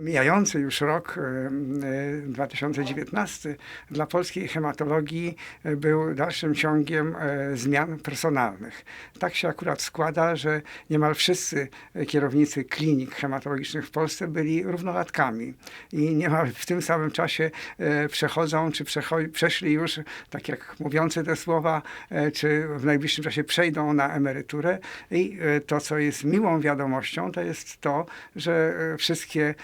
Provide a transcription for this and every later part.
mijający już rok e, e, 2019 dla polskiej hematologii e, był dalszym ciągiem e, zmian personalnych. Tak się akurat składa, że niemal wszyscy kierownicy klinik hematologicznych w Polsce byli równolatkami i niemal w tym samym czasie przechodzą, czy przeszli już, tak jak mówiący te słowa, czy w najbliższym czasie przejdą na emeryturę. I to, co jest miłą wiadomością, to jest to, że wszystkie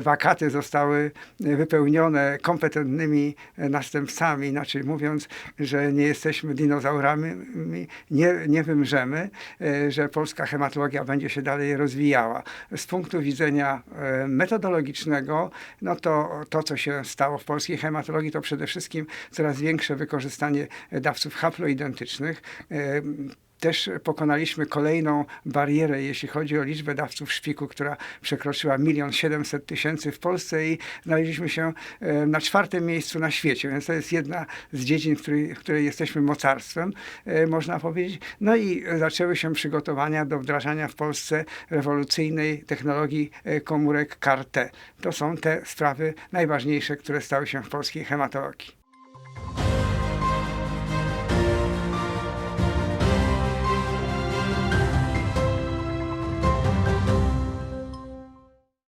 wakaty zostały e, wypełnione kompetentnymi e, następcami, inaczej mówiąc, że nie jesteśmy dinozaurami, nie, nie wymrzemy, e, że polska hematologia będzie się dalej rozwijała. Z punktu widzenia e, metodologicznego, no to to, co się stało w polskiej hematologii, to przede wszystkim coraz większe wykorzystanie dawców haploidentycznych. Też pokonaliśmy kolejną barierę, jeśli chodzi o liczbę dawców szpiku, która przekroczyła milion siedemset tysięcy w Polsce i znaleźliśmy się e, na czwartym miejscu na świecie, więc to jest jedna z dziedzin, w której, w której jesteśmy mocarstwem, e, można powiedzieć. No i zaczęły się przygotowania do wdrażania w Polsce rewolucyjnej technologii e, komórek CAR-T. To są te sprawy najważniejsze, które stały się w polskiej hematologii.